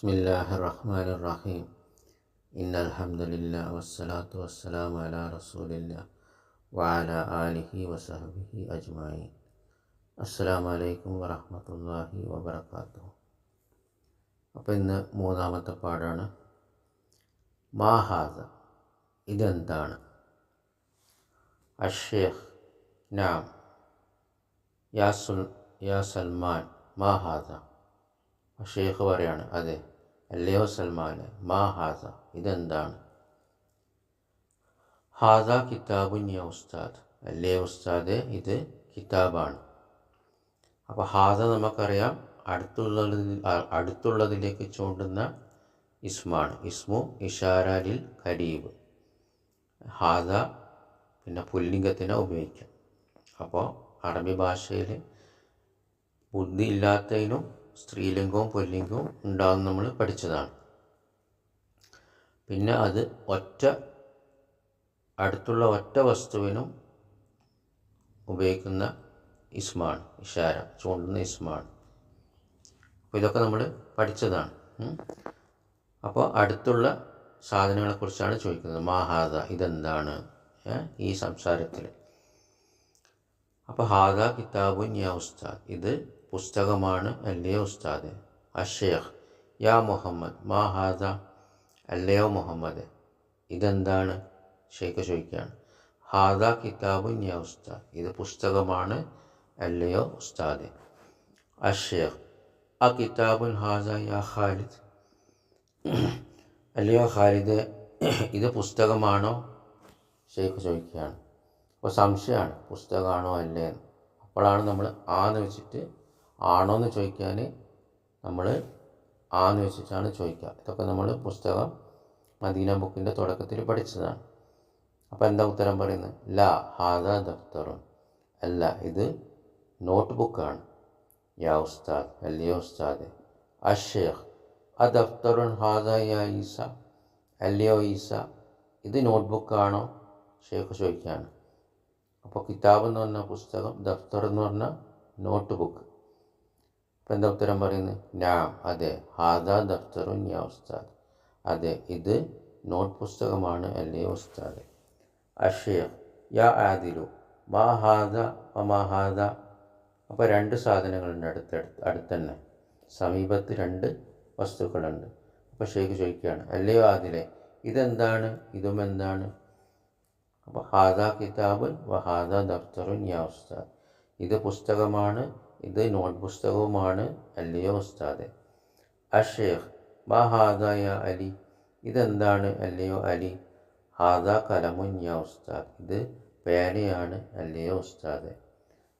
بسم الله الرحمن الرحيم إن الحمد لله والصلاة والسلام على رسول الله وعلى آله وصحبه أجمعين السلام عليكم ورحمة الله وبركاته അപ്പോൾ ഇന്ന് മൂന്നാമത്തെ പാടാണ് മാഹാദ ഇതെന്താണ് അഷേഖ് നാം യാ സുൽ യാ സൽമാൻ മാഹാദ ഷേഖ് പറയാണ് അതെ അല്ലയോ സൽമാന് മാ ഹാസ ഇതെന്താണ്? ഹാസ കിതാബുൻ യ ഉസ്താദ്. അല്ലേ ഉസ്താദ് ഇത് കിതാബാണ്. അപ്പോൾ ഹാസ നമുക്കറിയാം അടുത്തുള്ളതിൽ അടുത്തുള്ളതിലേക്ക് ചൂണ്ടുന്ന ഇസ്മാണ്. ഇസ്മു ഇഷാരാലിൽ കരീബ് ഹാദ പിന്നെ പുല്ലിംഗത്തിനെ ഉപയോഗിക്കാം. അപ്പോൾ അറബി ഭാഷയിൽ ബുദ്ധി ഇല്ലാത്തതിനും സ്ത്രീലിംഗവും പുല്ലിംഗവും ഉണ്ടാകും നമ്മൾ പഠിച്ചതാണ്. പിന്നെ അത് ഒറ്റ അടുത്തുള്ള ഒറ്റ വസ്തുവിനും ഉപയോഗിക്കുന്ന ഇസ്മാണ് ഇഷാര ചൂണ്ടുന്ന ഇസ്മാണ്. അപ്പോൾ ഇതൊക്കെ നമ്മൾ പഠിച്ചതാണ്. അപ്പോൾ അടുത്തുള്ള സാധനങ്ങളെക്കുറിച്ചാണ് ചോദിക്കുന്നത്. മാഹാദ ഇതെന്താണ്? ഈ സംസാരത്തിൽ. അപ്പോൾ ഹാദ കിതാബുൻ യാ ഉസ്താദ്. ഇത് പുസ്തകമാണ്. അല്ലേ ഉസ്താദ്? അഷേഖ് യാ മുഹമ്മദ്. മാ ഹാദ? അല്ലയോ മുഹമ്മദ്? ഇതെന്താണ്? ഷെയ്ഖ് ചോദിക്കുകയാണ്. ഹാദ കിതാബുൻ യാ ഉസ്താദ്. ഇത് പുസ്തകമാണ്. അല്ലയോ ഉസ്താദ്? അഷേഖ് ആ കിതാബുൻ ഹാദ യാ ഖാലിദ്. അല്ലയോ ഖാലിദ്? ഇത് പുസ്തകമാണോ? ഷെയ്ഖ് ചോദിക്കുകയാണ്. അപ്പോൾ സംശയമാണ്. പുസ്തകമാണോ അല്ലേ? അപ്പോഴാണ് നമ്മൾ ആന്ന് വെച്ചിട്ട് ആണോ എന്ന് ചോദിക്കാൻ നമ്മൾ ആന്ന് വെച്ചിട്ടാണ് ചോദിക്കുക. ഇതൊക്കെ നമ്മൾ പുസ്തകം മദീന ബുക്കിന്റെ തുടക്കത്തിൽ പഠിച്ചതാണ്. അപ്പോൾ എന്താ ഉത്തരം പറയുന്നത് ല ഹാദ ദഫ്തറും അല്ല ഇത് നോട്ട് ബുക്കാണ് യാ ഉസ്താദ് അല്ലയോ ഉസ്താദ്? അഷേഖ് അ ദഫ്തറുൻ ഹാദ യാ ഈസ? അല്ലയോ ഈസ ഇത് നോട്ട് ബുക്കാണോ ഷേഖ് ചോദിക്കുകയാണ്. അപ്പോൾ കിതാബ് എന്ന് പറഞ്ഞ പുസ്തകം ദഫ്തർ എന്ന് പറഞ്ഞ നോട്ട് ബുക്ക് ഇപ്പം എന്താ ഉത്തരം പറയുന്നത്? നാം അതെ ഹാദ ദഫ്തറുൻ യാ ഉസ്താദ്. അതെ ഇത് നോട്ട് പുസ്തകമാണ് അല്ലേ ഉസ്താദ്? അഷേഖ് യാ ആദിലു മാ ഹാദ മാ ഹാദ. അപ്പോൾ രണ്ട് സാധനങ്ങളുണ്ട് അടുത്തടുത്ത് അടുത്തന്നെ. സമീപത്ത് രണ്ട് വസ്തുക്കളുണ്ട്. അപ്പോൾ ഷേഖ് ചോദിക്കുകയാണ് അല്ലയോ ആദിലെ ഇതെന്താണ്? ഇതും എന്താണ്? അപ്പോൾ ഹാദ കിതാബുൻ വഹാദ ദഫ്തറുൻ യാ ഉസ്താദ്. ഇത് പുസ്തകമാണ് ഇത് നോട്ട് പുസ്തകവുമാണ് അല്ലയോ ഉസ്താദ്. അഷേഖ് മാ യാ അലി? ഇതെന്താണ് അല്ലയോ അലി? ഹാദ കലമുൻ യാ ഉസ്താദ്. ഇത് പേനയാണ് അല്ലയോ ഉസ്താദ്.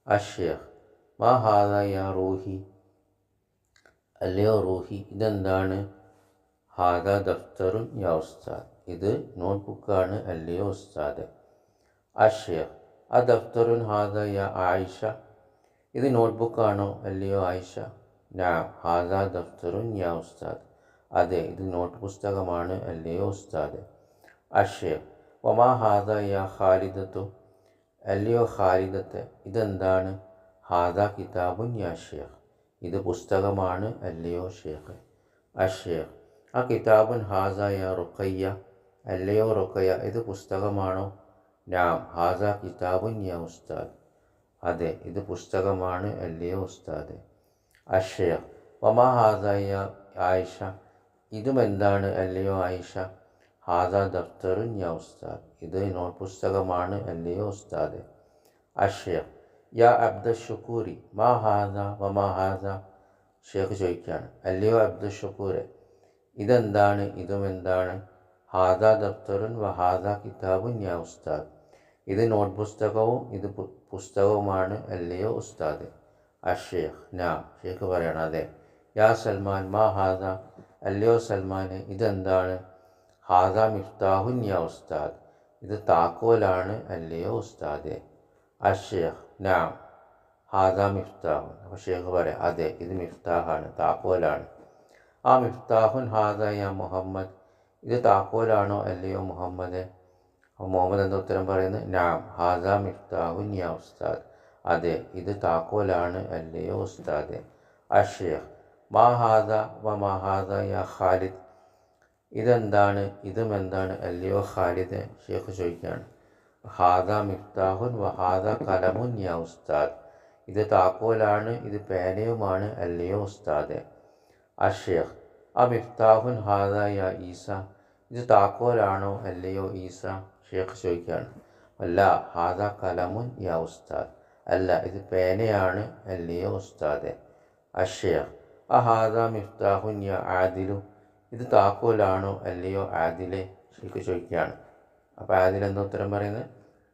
അഷേഖ് മാ യാ റൂഹി? അല്ലയോ റൂഹി ഇതെന്താണ്? ഹാദ ദഫ്തറുൻ യാ ഉസ്താദ്. ഇത് നോട്ട്ബുക്കാണ് അല്ലയോ ഉസ്താദ്. അഷേഖ് ആ ദഫ്തറുൻ ഹാദ ആയിഷ. ഇത് നോട്ട്ബുക്കാണോ അല്ലയോ ആയിഷ? ഞാ ഹാദ ദഫ്തറുൻ യാ ഉസ്താദ്. അതെ ഇത് നോട്ട് പുസ്തകമാണ് അല്ലയോ ഉസ്താദ്. അഷേഖ് ഒമാ ഹാദ യാ ഖാലിദത്തു? അല്ലയോ ഖാലിദത്ത് ഇതെന്താണ്? ഹാദ കിതാബുൻ യാ ഷേഖ്. ഇത് പുസ്തകമാണ് അല്ലയോ ഷേഖ്. അഷേഖ് ആ കിതാബുൻ ഹാസ യാ റുഖയ്യ. അല്ലയോ റുഖയ്യ ഇത് പുസ്തകമാണോ? നാം ഹാസ കിതാബുൻ യാ ഉസ്താദ്. അതെ ഇത് പുസ്തകമാണ് അല്ലയോ ഉസ്താദ്. അക്ഷയ വമാ ഹാസായ ആയിഷ? ഇതും എന്താണ് അല്ലയോ ആയിഷ? ഹാസ ദഫ്തറുൻ യാ ഉസ്താദ്. ഇത് നോട്ട് പുസ്തകമാണ് അല്ലയോ ഉസ്താദ്. അക്ഷയ യാ അബ്ദ ഷുക്കൂരി. മാ ഹാസ വമാ ഹാസ ഷേഖ് ചോദിക്കുകയാണ് അല്ലയോ അബ്ദു ഷുക്കൂരെ? ഇതെന്താണ് ഇതും എന്താണ് ഹാദ ദഫ്തറുൻ വ ഹാദ കിതാബുൻ യാ ഉസ്താദ്. ഇത് നോട്ട് പുസ്തകവും ഇത് പുസ്തകവുമാണ് അല്ലയോ ഉസ്താദ്. അഷേഖ് നാ ഷേഖ് പറയണം അതെ. യാ സൽമാൻ മാ ഹാദ അല്ലയോ സൽമാൻ ഇതെന്താണ്? ഹാദ മിഫ്താഹുൻ യാ ഉസ്താദ്. ഇത് താക്കോലാണ് അല്ലയോ ഉസ്താദെ. അഷേഖ് നാ ഹാദ മിഫ്താഹുൻ. അപ്പോൾ ഷേഖ് പറയാം അതെ ഇത് മിഫ്താഹാണ് താക്കോലാണ്. ആ മിഫ്താഹുൻ ഹാദ യാ മുഹമ്മദ് ഇത് താക്കോലാണോ അല്ലയോ മുഹമ്മദ്? മുഹമ്മദ് എന്ന ഉത്തരം പറയുന്നത്? നാം ഹാദ മിഫ്താഹുൻ യാ ഉസ്താദ്. അതെ ഇത് താക്കോലാണ് അല്ലയോ ഉസ്താദ്? അഷേഖ് മാഹാദ വ മഹാദ യാ ഖാലിദ്. ഇതെന്താണ്? ഇതും എന്താണ്? അല്ലയോ ഖാലിദ്? ഷേഖ് ചോദിക്കുകയാണ്. ഹാദ മിഫ്താഹുൻ വ ഹാദ കലമുൻ യാ ഉസ്താദ്. ഇത് താക്കോലാണ് ഇത് പേനയുമാണ് അല്ലയോ ഉസ്താദ്? അഷേഖ് ആ മിഫ്താഹുൻ ഹാദ യാ ഈസ. ഇത് താക്കോലാണോ അല്ലയോ ഈസ? ഷേഖ് ചോദിക്കുകയാണ്. അല്ല ഹാദ കലമുൻ യാ ഉസ്താദ്. അല്ല ഇത് പേനയാണ് അല്ലയോ ഉസ്താദെ? അഷേഖ് ആ ഹാദ മിഫ്താഹുൻ യാ ആദിലു. ഇത് താക്കോലാണോ അല്ലയോ ആദിലെ? ഷേഖ് ചോദിക്കുകയാണ്. അപ്പോൾ ആദിൽ എന്താ ഉത്തരം പറയുന്നത്?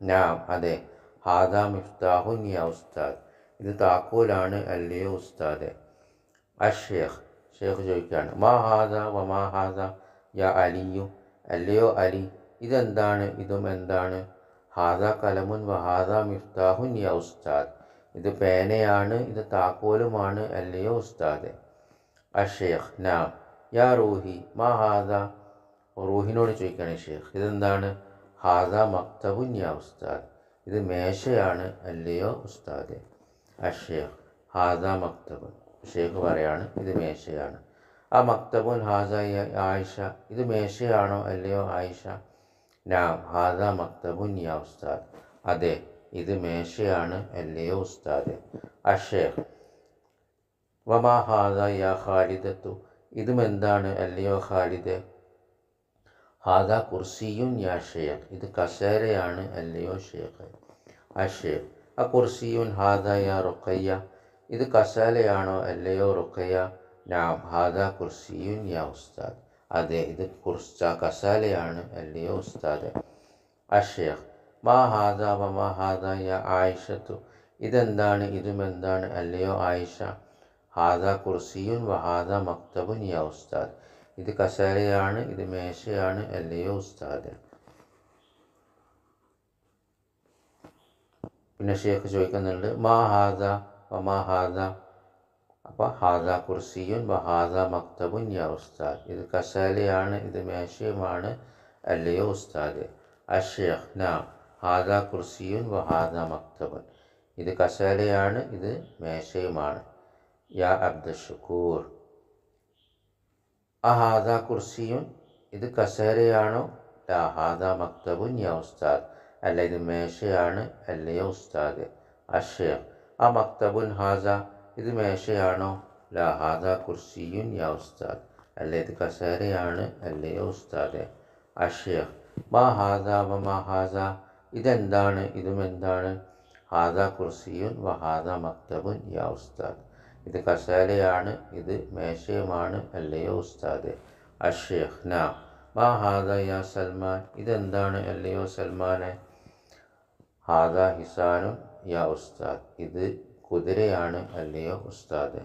നാം അതെ ഹാദ മിഫ്താഹുൻ യാ ഉസ്താദ്. ഇത് താക്കോലാണ് അല്ലയോ ഉസ്താദെ? അഷേഖ് ഷേഖ് ചോദിക്കുകയാണ് മാ ഹാദ യാ അലിയു അല്ലയോ അലി ഇതെന്താണ് ഇതും എന്താണ്? ഹാദ കലമുൻ വ ഹാദ മിഫ്താഹുൻ യാ ഉസ്താദ് ഇത് പേനയാണ് ഇത് താക്കോലുമാണ് അല്ലയോ ഉസ്താദ്? അഷേഖ് നാ യാ റൂഹി മാ ഹാദ റൂഹിനോട് ചോദിക്കുകയാണ് ഷേഖ് ഇതെന്താണ്? ഹാദ മക്തബുൻ യാ ഉസ്താദ് ഇത് മേശയാണ് അല്ലയോ ഉസ്താദ്? അഷേഖ് ഹാദ മക്തബുൻ. ഷേഖ് പറയാണ് ഇത് മേശയാണ്. ആ മക്തബുൻ ഹാസ ആയിഷ ഇത് മേശയാണോ അല്ലയോ ആയിഷ? നാം ഹാദ മക്തബുൻ യാ ഉസ്താദ്. അതെ ഇത് മേശയാണ് അല്ലയോ ഉസ്താദ്? അഷേഖ് വമാ ഹാദ യാ ഖാലിദത്തു? ഇതും എന്താണ് അല്ലയോ ഖാലിദ്? ഹാദ കുർസിയുൻ യാ ഷേഖ് ഇത് കസേരയാണ് അല്ലയോ ഷേഖ് അഷേഖ് ആ കുർസിയുൻ ഹാദ യാ റുഖയ്യ ഇത് കസാലയാണോ അല്ലയോ റുഖയ്യ നാം ഹാദ കുർസിയുൻ യാ ഉസ്താദ്. അതെ ഇത് കുർസ കസാലയാണ് അല്ലയോ ഉസ്താദ്. അഷേഖ് മാ ഹാദ മാ ഹാദ യാ ആയിഷത്തു. ഇതെന്താണ്? ഇതുമെന്താണ്? അല്ലയോ ആയിഷ? ഹാദ കുർസിയുൻ വ ഹാദ മക്തബുൻ യാ ഉസ്താദ്. ഇത് കസാലയാണ് ഇത് മേശയാണ് അല്ലയോ ഉസ്താദ്. പിന്നെ ഷേഖ് ചോദിക്കുന്നുണ്ട് മാ ഹാദ വ മാ ഹാദ? അപ്പോൾ ഹാദ കുർസിയുൻ വ മക്തബുൻ യാ ഉസ്താദ്. ഇത് കസാലയാണ് ഇത് മേശയുമാണ് അല്ലയോ ഉസ്താദ്. അഷേഖ് നാം. ഹാദ കുർസിയുൻ വ ഹാദ മക്തബുൻ. ഇത് കസാലയാണ് ഇത് മേശയുമാണ്. യാ അബ്ദുഷക്കൂർ ആ ഹാദ കുർസിയുൻ ഇത് കസേരയാണോ ലാ ഹാദ മക്തബുൻ യാ ഉസ്താദ്. അല്ല ഇത് മേശയാണ് അല്ലയോ ഉസ്താദ്. അഷേഖ് ആ മക്തബുൻ ഹാസ ഇത് മേശയാണോ? ലാ ഹാദ കുർസിയുൻ യാ ഉസ്താദ്. അല്ലേ ഇത് കസേരയാണ് അല്ലയോ ഉസ്താദ്? അഷേഖ് മാ ഹാദ വ മാ ഹാദ ഇതെന്താണ് ഇതും എന്താണ്? ഹാദ കുർസിയുൻ വ ഹാദ മക്തബുൻ യാ ഉസ്താദ്. ഇത് കസേരയാണ് ഇത് മേശയുമാണ് അല്ലയോ ഉസ്താദ്? അഷേഖ് നാ മാ ഹാദ യാ സൽമാൻ ഇതെന്താണ് അല്ലയോ സൽമാനെ? ഹാദ ഹിസാനും യാ ഉസ്താദ് ഇത് കുതിരയാണ് അല്ലയോ ഉസ്താദ്?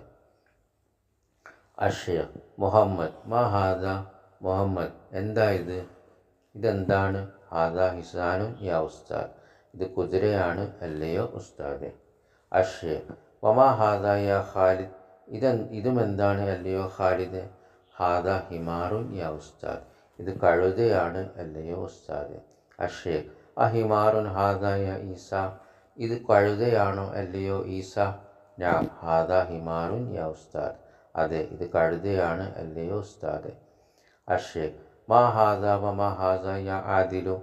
അഷേഖ് മുഹമ്മദ് മാ ഹാദ മുഹമ്മദ് എന്താ ഇത്? ഇതെന്താണ്? ഹാദ ഹിസാനു യാ ഉസ്താദ് ഇത് കുതിരയാണ് അല്ലയോ ഉസ്താദ്? അഷേഖ് വമാ ഹാദ യാ ഖാലിദ് ഇത് ഇതും എന്താണ് അല്ലയോ ഖാലിദ്? ഹാദ ഹിമാറു യാ ഉസ്താദ് ഇത് കഴുതയാണ് അല്ലയോ ഉസ്താദ്? അഷേഖ് അഹിമാറുൻ ഹിമാറുൻ ഹാദ യാ ഈസ ഇത് കഴുതയാണോ അല്ലയോ? ഈസ നാം ഹാദ ഹിമാറുൻ യാ ഉസ്താദ്. അതെ ഇത് കഴുതയാണ് അല്ലയോ ഉസ്താദ്. അഷേഖ് മാ ഹാദ വ മാ ഹാദ യാ ആദിലു.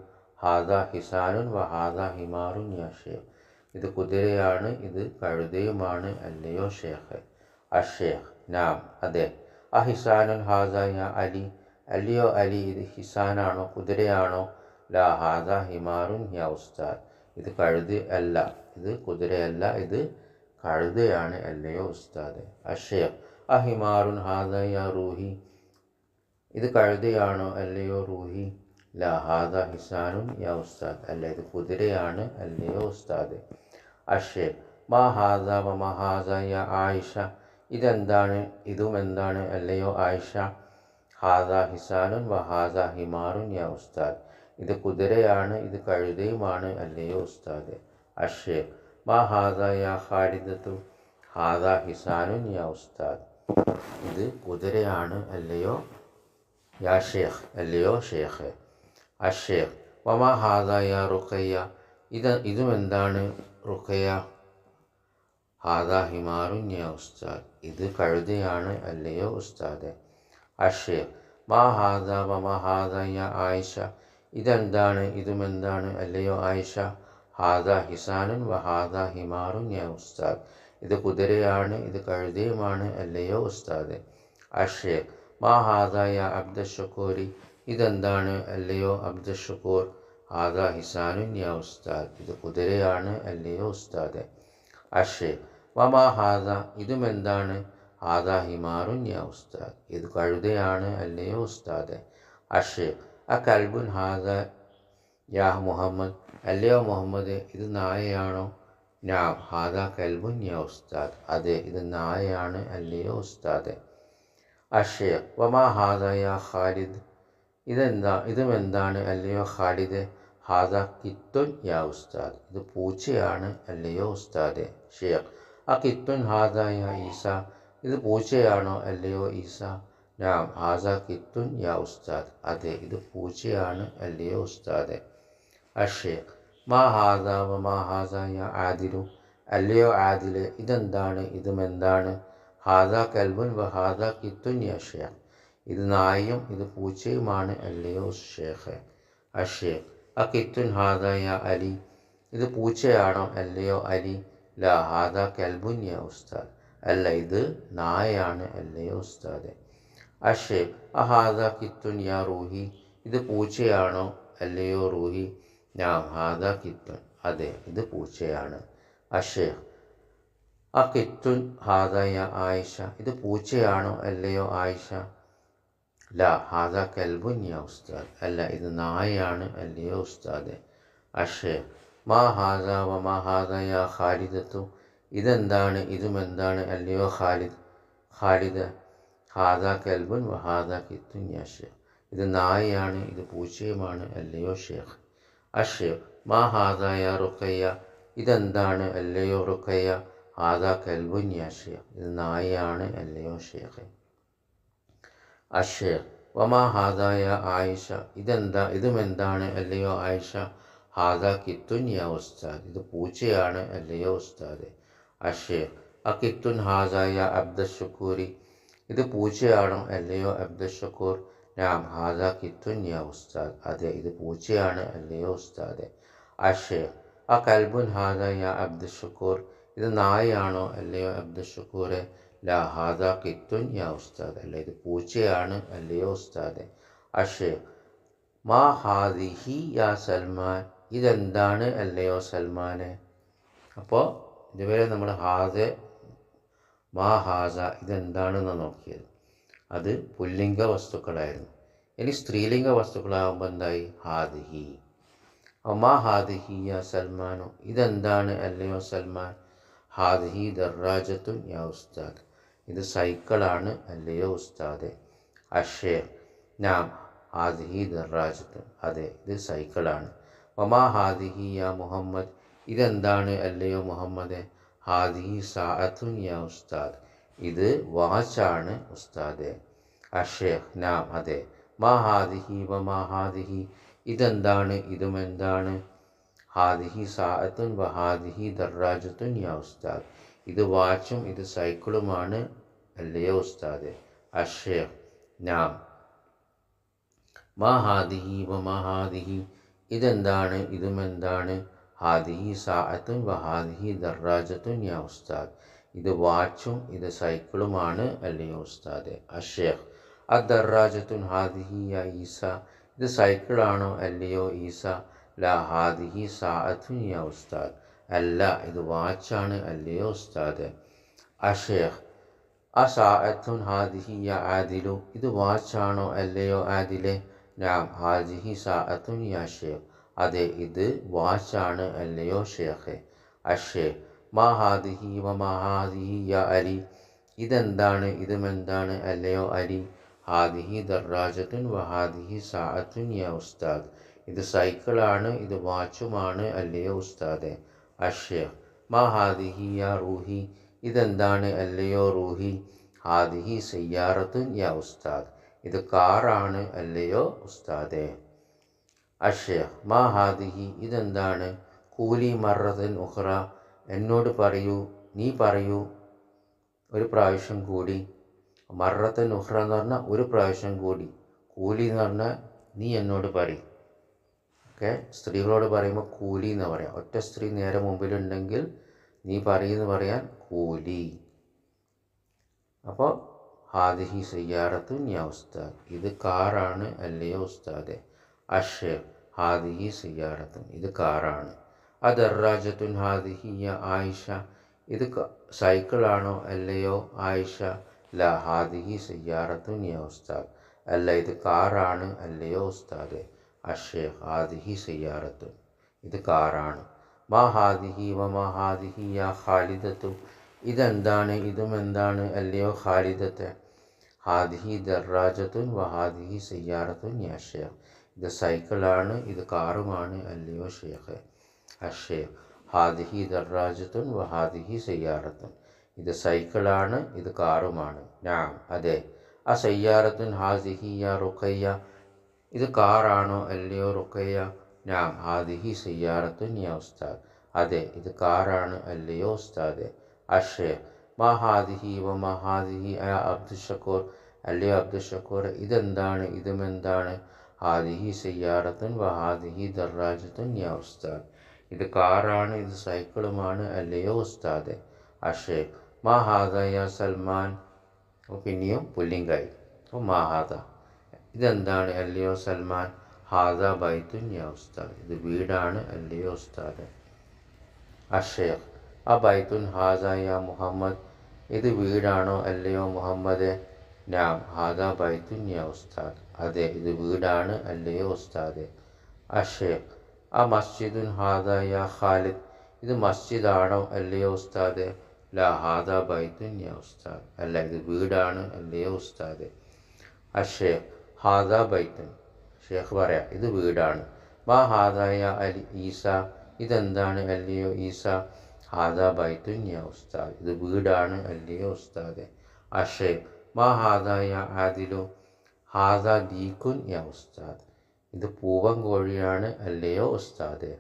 ഹാദ ഹിസാനുൻ വ ഹാദ ഹിമാറുൻ യാ ഷേഖ്. ഇത് കുതിരയാണ് ഇത് കഴുതയുമാണ് അല്ലയോ ഷേഖ്. അഷേഖ് നാം അതെ. അ ഹിസാനുൻ ഹാദ യാ അലി. അല്ലയോ അലി ഇത് ഹിസാനാണോ കുതിരയാണോ? ലാ ഹാദ ഹിമാറുൻ യാ ഉസ്താദ്. ഇത് കഴുതി അല്ല ഇത് കുതിരയല്ല ഇത് കഴുതയാണ് അല്ലയോ ഉസ്താദ്? അക്ഷയ. അഹിമാറുൻ ഹിമാറുൻ ഹാദ റൂഹി. ഇത് കഴുതയാണോ അല്ലയോ റൂഹി? ലാ ഹാദ ഹിസാനുൻ യാ ഉസ്താദ്. അല്ല ഇത് കുതിരയാണ് അല്ലയോ ഉസ്താദ്? അക്ഷയ. മാ ഹാദ വ യാ ആയിഷ. ഇതെന്താണ്? ഇതും എന്താണ്? അല്ലയോ ആയിഷ? ഹാദ ഹിസാനുൻ വ ഹാദ ഹിമാറുൻ യാ ഉസ്താദ്. ഇത് കുതിരയാണ് ഇത് കഴുതയുമാണ് അല്ലയോ ഉസ്താദ്? അഷേഖ് മാ ഹാദ യാ ഖാലിദത്തു? ഹാദ യാ ഉസ്താദ്. ഇത് കുതിരയാണ് അല്ലയോ? യാ ഷേഖ് അല്ലയോ ഷേഖ്? അഷേഖ് വമാ ഹാദ യാ റുഖയ്യ? ഇത് ഇതും എന്താണ് റുഖയ്യ? ഹാദാ ഹിമാറുൻ യാ ഉസ്താദ്. ഇത് കഴുതയാണ് അല്ലയോ ഉസ്താദെ? അഷേഖ് മാ ഹാദ വമാ ഹാദ യാ ആയിഷ? ഇതെന്താണ്? ഇതുമെന്താണ്? അല്ലയോ ആയിഷ? ഹാദ ഹിസാനുൻ വ ഹാദ ഹിമാറുൻ യാ ഉസ്താദ്. ഇത് കുതിരയാണ് ഇത് കഴുതയുമാണ് അല്ലയോ ഉസ്താദ്. അഷേർ മാ ഹാദ യാ അബ്ദുഷക്കൂരി ഇതെന്താണ്? അല്ലയോ അബ്ദുഷക്കൂർ ഹാദ ഹിസാനുൻ യാ ഉസ്താദ്. ഇത് കുതിരയാണ് അല്ലയോ ഉസ്താദ്. അഷേ വമാ ഹാദ. ഇതുമെന്താണ്? ഹാദ ഹിമാറുൻ യാ ഉസ്താദ്. ഇത് കഴുതയാണ് അല്ലയോ ഉസ്താദ്. അഷേ അ കൽബുൻ ഹാദ യാ മുഹമ്മദ് അല്ലയോ മുഹമ്മദ് ഇത് നായയാണോ? നാം ഹാദ കൽബുൻ യാ ഉസ്താദ് അതെ ഇത് നായയാണ് അല്ലയോ ഉസ്താദ്. അഷയ വമാ ഹാദ യാ ഖാലിദ് ഇതെന്താ ഇതും എന്താണ് അല്ലയോ ഖാലിദ്? ഹാദ കിത്തുൻ യാ ഉസ്താദ് ഇത് പൂച്ചയാണ് അല്ലയോ ഉസ്താദ്. ഷെയഖ് ആ കിത്തുൻ ഹാദ യാ ഈസ ഇത് പൂച്ചയാണോ അല്ലയോ ഈസ? നാം ഹാദ കിത്തുൻ യാ ഉസ്താദ്. അതെ ഇത് പൂച്ചയാണ് അല്ലയോ ഉസ്താദെ. അഷേഖ് മാ വ മാ ഹാസ യാ ആദിലു. അല്ലയോ ആദിലെ ഇതെന്താണ് ഇതുമെന്താണ്? ഹാദ കൽബുൻ വ ഹാദ കിത്തുൻ യാ ഷേഖ്. ഇത് നായും ഇത് പൂച്ചയുമാണ് അല്ലയോ ഷേഖ്. അഷേഖ് അ കിത്തുൻ ഹാദ യാ അലി. ഇത് പൂച്ചയാണോ അല്ലയോ അലി? ലാ ഹാദ കൽബുൻ യാ ഉസ്താദ്. അല്ല ഇത് നായയാണ് അല്ലയോ ഉസ്താദെ. അഷേ അഹാദ കിത്തുൻ യാ റൂഹി. ഇത് പൂച്ചയാണോ? അല്ലയോ റൂഹി. ഞാ ഹാദ കിത്തുൻ. അതെ ഇത് പൂച്ചയാണ്. അഷേ ആ കിത്തുൻ ഹാദ യാ ആയിഷ. ഇത് പൂച്ചയാണോ? അല്ലയോ ആയിഷ? ല ഹാദ കൽബുൻ യാ ഉസ്താദ്. അല്ല ഇത് നായയാണ്. അല്ലയോ ഉസ്താദ്. അഷേ മാ ഹാദ വ മാ ഹാദ യാ ഖാലിദത്തു. ഇതെന്താണ്? ഇതുമെന്താണ്? അല്ലയോ ഖാലിദ് ഖാലിദ് ഹാദ കൽബുൻ വഹാദ ഹാദ കിത്തുൻ യാ ഷേഖ്. ഇത് നായയാണ് ഇത് പൂച്ചയുമാണ് അല്ലയോ ഷേഖ്. അഷേഖ് മാ ഹാദ യാ റുഖയ്യ ഇതെന്താണ് അല്ലയോ റുഖയ്യ ഹാദ കൽബുൻ യാ ഷേഖ്. ഇത് നായയാണ് അല്ലയോ ഷേഖ്. അഷേഖ് വമാ ഹാദ യാ ആയിഷ ഇതെന്താ ഇതുമെന്താണ് അല്ലയോ ആയിഷ ഹാദ കിത്തുൻ യാ ഉസ്താദ്. ഇത് പൂച്ചയാണ് അല്ലയോ ഉസ്താദ്. അഷേ അ കിത്തുൻ ഹാദ യാ അബ്ദുഷക്കൂരി ഇത് പൂച്ചയാണോ അല്ലയോ അബ്ദുഷക്കൂർ? നാം ഹാദ കിത്തുന്യ ഉസ്താദ്. അതെ ഇത് പൂച്ചയാണ് അല്ലയോ ഉസ്താദ്. അഷേ ആ കൽബുൻ ഹാദ യാ അബ്ദുഷക്കൂർ. ഇത് നായയാണോ അല്ലയോ അബ്ദുഷക്കൂറെ? ലാ ഹാദ കിത്തുൻ യാ ഉസ്താദ്. അല്ല ഇത് പൂച്ചയാണ് അല്ലയോ ഉസ്താദ്. അഷേ മാ ഹാദിഹി യാ സൽമാൻ. ഇതെന്താണ് അല്ലയോ സൽമാനെ? അപ്പോൾ ഇതുവരെ നമ്മൾ ഹാദെ മാ ഹാസ ഇതെന്താണെന്ന് നോക്കിയത്? അത് പുല്ലിംഗ വസ്തുക്കളായിരുന്നു. ഇനി സ്ത്രീലിംഗ വസ്തുക്കളാകുമ്പോൾ എന്തായി? ഹാദിഹി. അമാ ഹാദിഹി യാ സൽമാനോ. ഇതെന്താണ് അല്ലയോ സൽമാൻ? ഹാദിഹി ദർറാജത്തു യാ ഉസ്താദ്. ഇത് സൈക്കിളാണ് അല്ലയോ ഉസ്താദെ? അഷേർ. നാം ഹാദിഹി ദർറാജത്തു അതെ ഇത് സൈക്കിളാണ്. വമാ ഹാദിഹി യാ മുഹമ്മദ്? ഇതെന്താണ് അല്ലയോ മുഹമ്മദ്? ഹാദിഹി സാഅത്തുൻ യാ ഉസ്താദ്. ഇത് വാച്ചാണ് ഉസ്താദെ. അഷേഖ് നാം അതെ. മാ ഹാദിഹി വ മാ ഹാദിഹി. ഇതെന്താണ്? ഇതുമെന്താണ്? ഹാദിഹി സാഅത്തുൻ വ ഹാദിഹി ദർറാജത്തുൻ യാ ഉസ്താദ്. ഇത് വാച്ചും ഇത് സൈക്കിളുമാണ് അല്ലയോ ഉസ്താദെ? അഷേഖ് നാം. മാ ഹാദിഹി വ മാ ഹാദിഹി. ഇതെന്താണ്? ഇതുമെന്താണ്? ഹാദിഹി സാഅത്തുൻ വ ഹാദിഹി ദർറാജത്തുൻ യാ ഉസ്താദ്. ഇത് വാച്ചും ഇത് സൈക്കിളുമാണ് അല്ലയോ ഉസ്താദ്? അഷേഖ് അദ്ദറാജത്തുൻ ഹാദിഹി യാ ഈസ. ഇത് സൈക്കിളാണോ അല്ലയോ ഈസ? ലാ ഹാദിഹി സാഅത്തുൻ യാ ഉസ്താദ്. അല്ല ഇത് വാച്ചാണ് അല്ലയോ ഉസ്താദ്? അഷേഖ് സാഅത്തുൻ ഹാദിഹി യാ ആദിലു. ഇത് വാച്ചാണോ അല്ലയോ ആദിലെ? ലാ ഹാദിഹി സാഅത്തുൻ യാ ഷേഖ്. അതെ ഇത് വാശാണ് അല്ലയോ ഷേഖെ അഷേ മാഹാദിഹി വ മാ യ അരി. ഇതെന്താണ്? ഇതുമെന്താണ്? അല്ലയോ അരി? ഹാദിഹി ദർറാജത്തുൻ വഹാദിഹി ഹാദിഹി സാഅത്തുൻ യാ ഉസ്താദ്. ഇത് സൈക്കിളാണ് ഇത് വാച്ചുമാണ് അല്ലയോ ഉസ്താദെ? അഷേ മാ ഹാദിഹി യാ റൂഹി. ഇതെന്താണ്? അല്ലയോ റൂഹി? ഹാദിഹി സയ്യാറത്തുൻ യാ ഉസ്താദ്. ഇത് കാറാണ് അല്ലയോ ഉസ്താദെ? അഷേഖ് മാ ഹാദിഹി ഇതെന്താണ്? കൂലി മറതൻ ഉഹ്റ എന്നോട് പറയൂ നീ പറയൂ. ഒരു പ്രാവശ്യം കൂടി. മറത്തെ നുഹ്റ എന്ന് പറഞ്ഞാൽ ഒരു പ്രാവശ്യം കൂടി. കൂലി എന്ന് പറഞ്ഞാൽ നീ എന്നോട് പറയും. ഓക്കെ? സ്ത്രീകളോട് പറയുമ്പോൾ കൂലി എന്ന് പറയാം. ഒറ്റ സ്ത്രീ നേരെ മുമ്പിലുണ്ടെങ്കിൽ നീ പറയുമെന്ന് പറയാൻ കൂലി. അപ്പോൾ ഹാദിഹി സയ്യാറത്തുൻ യാ ഉസ്താദ്. ഇത് കാറാണ് അല്ലയോ ഉസ്താദെ? അഷേർ ഹാദിഹി സയ്യാറത്തുൻ ഇത് കാറാണ്. അതർറാജത്തുൻ ഹാദിഹി യ ആയിഷ. ഇത് സൈക്കിളാണോ അല്ലയോ ആയിഷ? ല ഹാദിഹി സിയാറത്തുൻ യ ഉസ്താദ്. അല്ല ഇത് കാറാണ് അല്ലയോ ഉസ്താദ്? അഷേഖ് ഹാദിഹി സിയാറത്തുൻ. ഇത് കാറാണ്. മാ ഹാദിഹി വ മാ ഹാദിഹി യ ഖാലിദത്തു ഇതെന്താണ്? ഇതും എന്താണ്? അല്ലയോ ഖാലിദത്തെ? ഹാദിഹി ദർറാജത്തുൻ വ ഹാദിഹി സിയാറത്തുൻ യ ഷേഖ് ഇത് സൈക്കിളാണ് ഇത് കാറുമാണ് അല്ലയോ ഷേഖ് അഷേഖ് ഹാദിഹി ദർറാജത്തുൻ വ ഹാദിഹി സയ്യാറത്തുൻ. ഇത് സൈക്കിളാണ് ഇത് കാറുമാണ്. ഞാൻ അതെ. ആ സയ്യാറത്തുൻ ഹാദിഹി യാ റുഖയ്യ. ഇത് കാറാണോ അല്ലയോ റുഖയ്യ? ഞാൻ ഹാദിഹി സയ്യാറത്തുൻ യാ ഉസ്താദ്. അതെ ഇത് കാറാണ് അല്ലയോ ഉസ്താദെ. അഷേ മാ ഹാദിഹി വ മാ ഹാദിഹി അബ്ദുഷക്കൂർ. അല്ലയോ അബ്ദുൽ ഷക്കൂർ ഇതെന്താണ് ഇതും എന്താണ് ഹാദിഹി സയ്യാറത്തുൻ വ ഹാദിഹി ദർറാജത്തുൻ യാ ഉസ്താദ്. ഇത് കാറാണ് ഇത് സൈക്കിളുമാണ് അല്ലയോ ഉസ്താദ്? അഷേ മാ ഹാദ യാ സൽമാൻ? പിന്നെയും പുല്ലിങ്കായി അപ്പോൾ മാ ഹാദ. ഇതെന്താണ് അല്ലയോ സൽമാൻ? ഹാദ ബൈത്തുൻ യാ ഉസ്താദ്. ഇത് വീടാണ് അല്ലയോ ഉസ്താദ്? അഷേഖ് ആ ബൈത്തുൻ ഹാദ യാ മുഹമ്മദ്? ഇത് വീടാണോ അല്ലയോ മുഹമ്മദ്? നാം ഹാദാ ബൈത്തുന്യ ഉസ്താദ്. അതെ ഇത് വീടാണ് അല്ലയോ ഉസ്താദ്? അഷേഖ് ആ മസ്ജിദുൻ ഹാദ യാ ഖാലിദ്. ഇത് മസ്ജിദാണോ അല്ലയോ ഉസ്താദ്? ലാ ഹാദാ ബൈത്തുന്യ ഉസ്താദ്. അല്ല ഇത് വീടാണ് അല്ലയോ ഉസ്താദ്? അഷേഖ് ഹാദ ബൈത്തുൻ ഷേഖ് പറയാം ഇത് വീടാണ്. മാ ഹാദായ അലി ഈസ. ഇതെന്താണ് അല്ലയോ ഈസ? ഹാദാ ബൈത്തുന്യ ഉസ്താദ്. ഇത് വീടാണ് അല്ലയോ ഉസ്താദ്? അഷേ മാ യാ ഹാദ ദീക്കുൻ യാ ഉസ്താദ്. ഇത് പൂവൻ കോഴിയാണ് അല്ലയോ ഉസ്താദ്?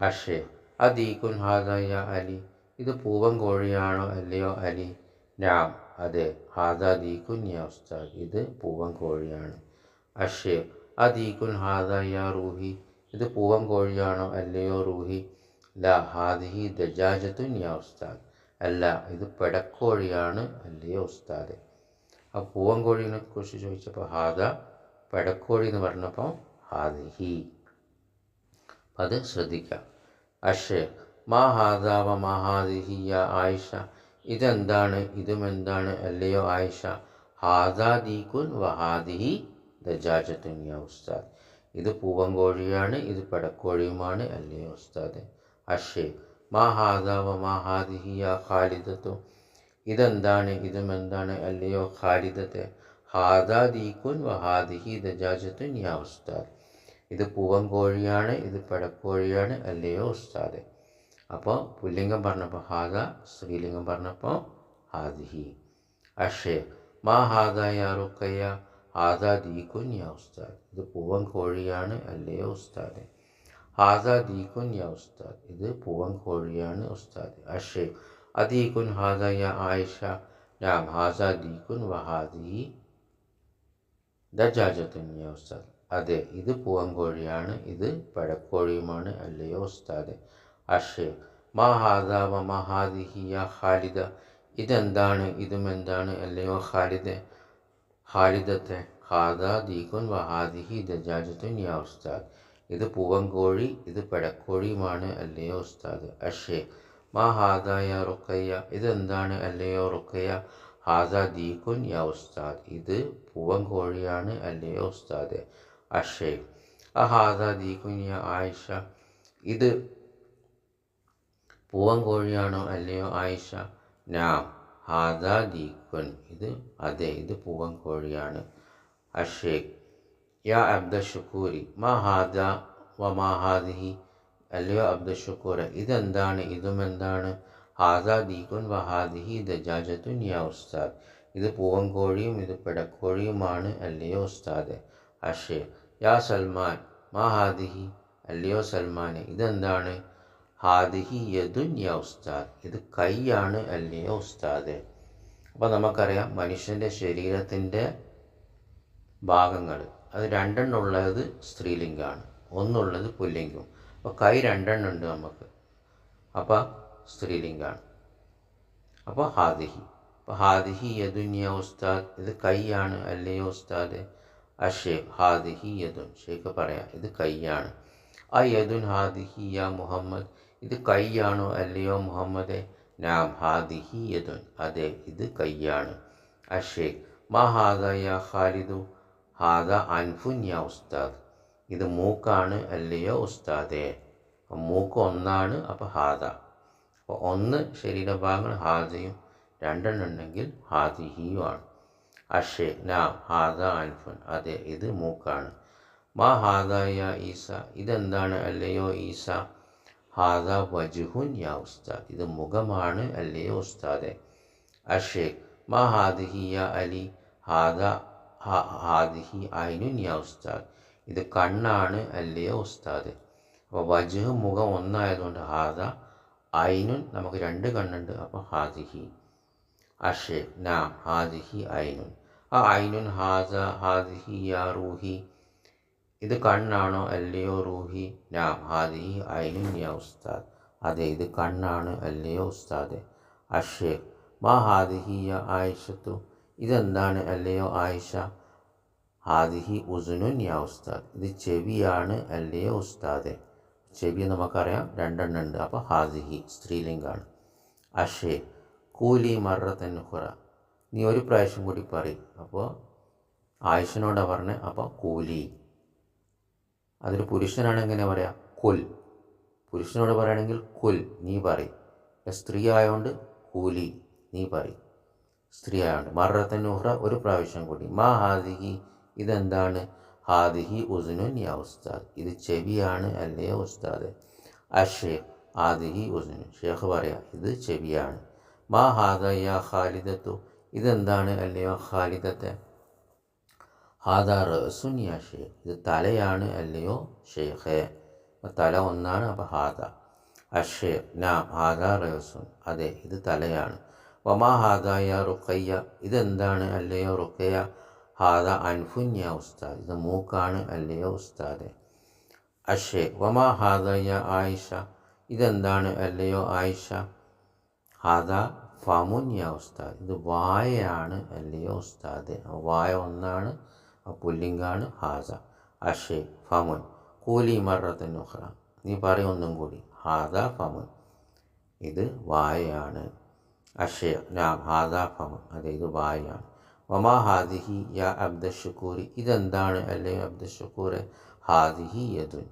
അഷേ ആ ദീക്കുൻ ഹാദായ അലി. ഇത് പൂവൻ കോഴിയാണോ അല്ലയോ അലി? നാം അതെ ഹാദ ദീക്കുൻ യാ ഉസ്താദ്. ഇത് പൂവൻ കോഴിയാണ്. അഷേ ആ ദീക്കുൻ യാ റൂഹി. ഇത് പൂവൻ കോഴിയാണോ അല്ലയോ റൂഹി? ല ഹാദിഹി ദജാജത്തുൻ യാ ഉസ്താദ്. അല്ല ഇത് പെടക്കോഴിയാണ് അല്ലയോ ഉസ്താദ്? ആ പൂവൻ കോഴിനെ കുറിച്ച് ചോദിച്ചപ്പോൾ ഹാദ പെടക്കോഴി എന്ന് പറഞ്ഞപ്പോൾ ഹാദിഹി അത് ശ്രദ്ധിക്കാം. അഷേ മാ ഹാദാവ മാ ഹാദിഹി യാ ആയിഷ ഇതെന്താണ് ഇതും എന്താണ് അല്ലയോ ആയിഷ? ഹാദാ ദീക്കുൻ വഹാദിഹി ദജാജത്തുൻ യാ ഉസ്താദ്. ഇത് പൂവൻ കോഴിയാണ് ഇത് പെടക്കോഴിയുമാണ് അല്ലയോ ഉസ്താദ്. അഷേ മാ ഹാദാവ മാ ഹാദിഹി യാ ഖാലിദത്തു. ഇതെന്താണ്? ഇതും എന്താണ് അല്ലയോ ഖാലിദത്തെ? ഹാദാ ദീക്കുൻ വഹാദിഹി ദജാജത്തുൻ യാ ഉസ്താദ്. ഇത് പൂവൻ കോഴിയാണ് ഇത് പെടക്കോഴിയാണ് അല്ലയോ ഉസ്താദ്? അപ്പോൾ പുല്ലിംഗം പറഞ്ഞപ്പോൾ ഹാദ സ്ത്രീലിംഗം പറഞ്ഞപ്പോൾ ഹാദിഹി. അഷേ മാ ഹാദ യാ റുക്കയ്യ ഹാദാ യാ ഉസ്താദ്. ഇത് പൂവൻ കോഴിയാണ് അല്ലയോ ഉസ്താദ്? ഹാദാ ദീക്കുൻ യാ ഉസ്താദ്. ഇത് പൂവൻ കോഴിയാണ് ഉസ്താദ്. അഷേ അദീക്കുൻ ഹാദ യാ ആയിഷ നാം ഹാദ ദീക്കുൻ വഹാദി ദജാജത്തുൻ ഉസ്താദ്. അതെ ഇത് പൂവൻ കോഴിയാണ് ഇത് പഴക്കോഴിയുമാണ് അല്ലയോ ഉസ്താദ്. അഷേ മാ ഹാദ വ മാ ഹാദിഹി യാ ഖാലിദ. ഇതെന്താണ് ഇതും എന്താണ് അല്ലയോ ഖാലിദ? ഖാലിദത്തെ ഹാദ ദീഖുൻ വഹാദിഹി ദജാജത്തുൻ ഉസ്താദ്. ഇത് പൂവൻ കോഴി ഇത് പഴക്കോഴിയുമാണ് അല്ലയോ ഉസ്താദ്. അഷേ മാ ഹാദായ റുക്കയ്യ ഇതെന്താണ്? അല്ലയോ റുക്കയ്യ ഹാദ ദീഖുൻ യാ ഉസ്താദ്. ഇത് പൂവൻ അല്ലയോ ഉസ്താദ്. അഷേ ആ ഹാദ ദീഖുൻ ആയിഷ. ഇത് പൂവൻ അല്ലയോ ആയിഷ? നാം. ഹാദ ദീഖുൻ ഇത് അതെ ഇത് പൂവൻ കോഴിയാണ്. അഷേഖ് യാ അബ്ദ ഷുക്കൂരി. മാ ഹാദ വ മാ ഹാദിഹി. അല്ലയോ അബ്ദ ഷുക്കൂർ ഇതെന്താണ്? ഇതും എന്താണ് ഹാദാ ദീഖുൻ വഹാദിഹി ഹാദിഹി ദജാജത്തുൻ യാ ഉസ്താദ്. ഇത് പൂവൻ കോഴിയും ഇത് പിടക്കോഴിയുമാണ് അല്ലയോ ഉസ്താദ്. അഷേ യാ സൽമാൻ മാ ഹാദിഹി അല്ലയോ സൽമാൻ ഇതെന്താണ്? ഹാദിഹി യദുൻ യാ ഉസ്താദ്. ഇത് കൈയാണ് അല്ലയോ ഉസ്താദ്. അപ്പോൾ നമുക്കറിയാം മനുഷ്യന്റെ ശരീരത്തിന്റെ ഭാഗങ്ങൾ. അത് രണ്ടെണ്ണം ഉള്ളത് സ്ത്രീലിംഗമാണ് ഒന്നുള്ളത് പുല്ലിംഗം. അപ്പോൾ കൈ രണ്ടെണ്ണം ഉണ്ട് നമുക്ക്. അപ്പോൾ സ്ത്രീലിംഗമാണ് അപ്പോൾ ഹാദിഹി. അപ്പോൾ ഹാദിഹി യദുന്യ ഉസ്താദ്. ഇത് കൈയാണ് അല്ലയോ ഉസ്താദ്? ആ ഷേഖ് ഹാദിഹി യദുൻ. ഷേഖ് പറയാം ഇത് കൈയാണ്. ആ യദുൻ ഹാദിഹി യാ മുഹമ്മദ്. ഇത് കൈയാണോ അല്ലയോ മുഹമ്മദ്? നാം ഹാദിഹി യദുൻ. അതെ ഇത് കൈയാണ്. അഷേഖ് മാ ഹാദ യാ ഖാലിദു? ഹാദ അൻഫുൻ യാ ഉസ്താദ്. ഇത് മൂക്കാണ് അല്ലയോ ഉസ്താദേ? മൂക്ക് ഒന്നാണ് അപ്പോൾ ഹാദ. അപ്പോൾ ഒന്ന് ശരീരഭാഗങ്ങൾ ഹാദയും രണ്ടെണ്ണുണ്ടെങ്കിൽ ഉണ്ടെങ്കിൽ ഹാദിഹിയുമാണ് അഷേ നാം ഹാദ അൻഫുൻ അതെ ഇത് മൂക്കാണ്. മാ ഹാദ യാ ഈസ ഇതെന്താണ് അല്ലയോ ഈസ? ഹാദ വജുഹുൻ യാ ഉസ്താദ് ഇത് മുഖമാണ് അല്ലയോ ഉസ്താദെ? അഷേഖ് മാ ഹാദിഹിയ അലി ഹാദ ഹാദിഹി ഐനുൻ യാ ഉസ്താദ്. ഇത് കണ്ണാണ് അല്ലയോ ഉസ്താദ്. അപ്പോൾ വജുഹ് മുഖം ഒന്നായതുകൊണ്ട് ഹാദ ഐനുൻ നമുക്ക് രണ്ട് കണ്ണുണ്ട്. അപ്പോൾ ഹാദിഹി അഷേ നാ ഹാദിഹി ഐനുൻ. ആ ഐനുൻ ഹാദ ഹാദിഹി യാ റൂഹി. ഇത് കണ്ണാണോ അല്ലയോ റൂഹി? നാ ഹാദിഹി ഐനുൻ യാ ഉസ്താദ്. അതെ ഇത് കണ്ണാണ് അല്ലയോ ഉസ്താദ്. അഷേ മാ ഹാദിഹി യാ ആയിഷത്തു? ഇതെന്താണ് അല്ലയോ ആയിഷ? ഹാദിഹി ഉസുനുൻ യാ ഉസ്താദ്. ഇത് ചെവിയാണ് അല്ലേ ഉസ്താദെ? ചെവി നമുക്കറിയാം. രണ്ടെണ്ണം ഉണ്ട്. അപ്പോൾ ഹാദിഹി സ്ത്രീലിംഗാണ്. അഷേ കൂലി മറത്തൻ ഹുറ നീ ഒരു പ്രാവശ്യം കൂടി പറ അപ്പോൾ ആയുഷനോടാ പറഞ്ഞത് അപ്പോൾ കൂലി. പുരുഷനാണ് എങ്ങനെ പറയാം? കുൽ. പുരുഷനോട് പറയുകയാണെങ്കിൽ കുൽ നീ പറയും. സ്ത്രീ ആയതുകൊണ്ട് കൂലി നീ പറയും. സ്ത്രീ ആയതുകൊണ്ട് മറത്തൻ ഒരു പ്രാവശ്യം കൂടി. മാ ഹാദിഹി ഇതെന്താണ്? ഹാദിഹി ഉസ്നുൻ യാ ഉസ്താദ്. ഇത് ചെവിയാണ് അല്ലയോ ഉസ്താദ്? അഷേ ആദിഹി ഉസ്നുൻ ഷേഖ് പറയാം ഇത് ചെവിയാണ്. മാ ഹാദ യാ ഖാലിദത്തു. ഇതെന്താണ് അല്ലയോ ഖാലിദത്തെ? ഹാദ റസുൻ യാ ഷേഖ്. ഇത് തലയാണ് അല്ലയോ ഷേഖെ? തല ഒന്നാണ് അപ്പോൾ ഹാദ. അഷേ നാം ഹാദ റസുൻ അതെ ഇത് തലയാണ്. വമാ ഹാദ യാ റുഖയ്യ. ഇതെന്താണ് അല്ലയോ റുഖയ്യ? ഹാദ അൻഫുൻ യാ ഉസ്താദ്. ഇത് മൂക്കാണ് അല്ലയോ ഉസ്താദെ? അഷേ വമാ ഹാദ യാ ആയിഷ? ഇതെന്താണ് അല്ലയോ ആയിഷ? ഹാദ ഫമുൻ യാ ഉസ്താദ്. ഇത് വായയാണ് അല്ലയോ ഉസ്താദ്? വായ ഒന്നാണ് പുല്ലിംഗാണ് ഹാസ അഷേ ഫമുൻ. കൂലി മറത്തൻ ഉഹ്റ നീ പറയൊന്നും കൂടി. ഹാദ ഫമുൻ. ഇത് വായയാണ്. അഷേ നാം ഹാദ ഫമുൻ. അതെ ഇത് വായയാണ്. വമാ ഹാദിഹി യാ അബ്ദുഷക്കൂർ ഇതെന്താണ് അല്ലയോ അബ്ദുഷക്കൂർ ഹാദിഹി യദുൻ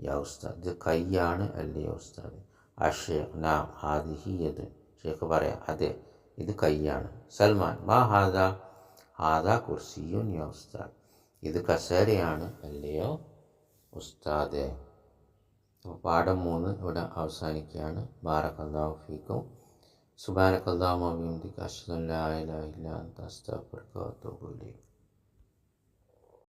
യാ ഉസ്താദ് ഇത് കൈയാണ് അല്ലയോ ഉസ്താദ്? അഷേ നാ ഹാദിഹി യദ്. ഷേഖ് പറയാം. അതെ ഇത് കൈയാണ്. സൽമാൻ മാ ഹാദ ഹാദ കുർസിയുൻ യാ ഉസ്താദ്. ഇത് കസേരയാണ് അല്ലയോ ഉസ്താദ്? പാഠം മൂന്ന് ഇവിടെ അവസാനിക്കുകയാണ്. ബാറക്കല്ലാഹു ഫീക്കും. സുബാനക്കല്ലാഹു അബിഹംദിക അഷ്ഹദു അൻ ലാ ഇലാഹ ഇല്ല അൻത അസ്തഗ്ഫിറുക വ ഇലൈക്.